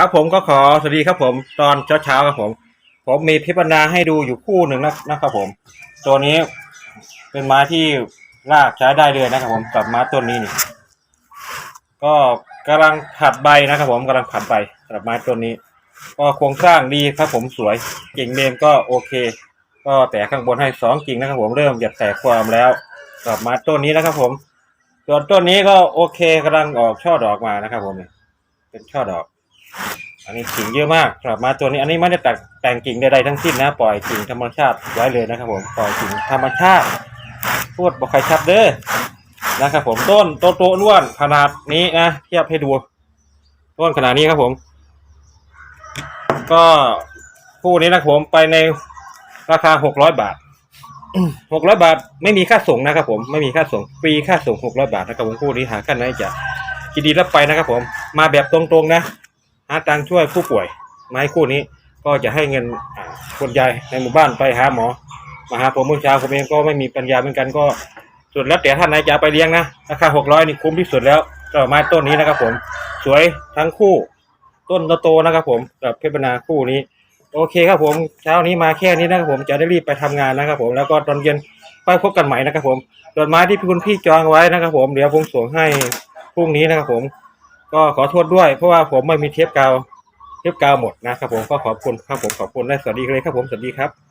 ครับผมก็ขอสวัสดีครับผมตอนเช้าเช้าๆครับผม ผมมีพิพนาให้ดูอยู่คู่หนึ่งนะนะครับผม ตัวนี้เป็นไม้ที่รากใช้ได้เลยนะครับ ผมกับไม้ต้นนี้นี่ ก็กำลังผัดใบนะครับ ผมกำลังผัดใบสำหรับไม้ต้นนี้ ก็โครงสร้างดีครับผมสวยกิ่งเมนก็โอเค ก็แต่ข้างบนให้สองกิ่งนะครับ ผมเริ่มจะแตกความแล้วสำหรับไม้ต้นนี้นะครับ ผมส่วนต้นนี้ก็โอเคกำลังออกช่อดอกมานะครับ ผมเป็นช่อดอก อันนี้กิ่งเยอะมากสำหรับม้ตัวนี้อันนี้ไม่ได้แต่งแต่งกิ่งใดๆทั้งสิ้นนะ ปล่อยกิ่งธรรมชาติไว้เลยนะครับผมปล่อยกิ่งธรรมชาติพูดบอกใครชัดเด้อนะครับผมต้นโตโตๆอ้วนขนาดนี้นะเทียบให้ดูต้นขนาดนี้ครับผม ก็คู่นี้นะครับผมไปในราคาหกร้อยบาทหกร้อยบาทไม่มีค่าส่งนะครับ ผมไม่มีค่าส่งฟรีค่าส่งหกร้อยบาทนะครับผมคู่นี้หากันไหนจะยินดีรับไปนะครับผมมาแบบตรงๆนะ หาตังช่วยผู้ป่วยไม้คู่นี้ก็จะให้เงินคนยายในหมู่บ้านไปหาหมอ มาหาผมเมื่อเช้าผมเองก็ไม่มีปัญญาเหมือนกันก็สุดแล้วแต่ท่านไหนจะเอาไปเลี้ยงนะราคาหกร้อยนี่คุ้มที่สุดแล้วสำหรับไม้ต้นนี้นะครับ ผม สวยทั้งคู่ ต้นโตๆนะครับ ผมกับเพชรบรรณาคู่นี้ โอเคครับผมเช้านี้มาแค่นี้นะครับผมจะได้รีบไปทำงานนะครับ ผมแล้วก็ตอนเย็นไปพบกันใหม่นะครับ ผมส่วนไม้ที่คุณพี่จองไว้นะครับ ผมเดี๋ยวผมส่งให้พรุ่งนี้นะครับผม ก็ขอโทษด้วยเพราะว่าผมไม่มีเทปกาวเทปกาวหมดนะครับผมก็ขอบคุณครับผมขอบคุณและสวัสดีเลยครับผมสวัสดีครับ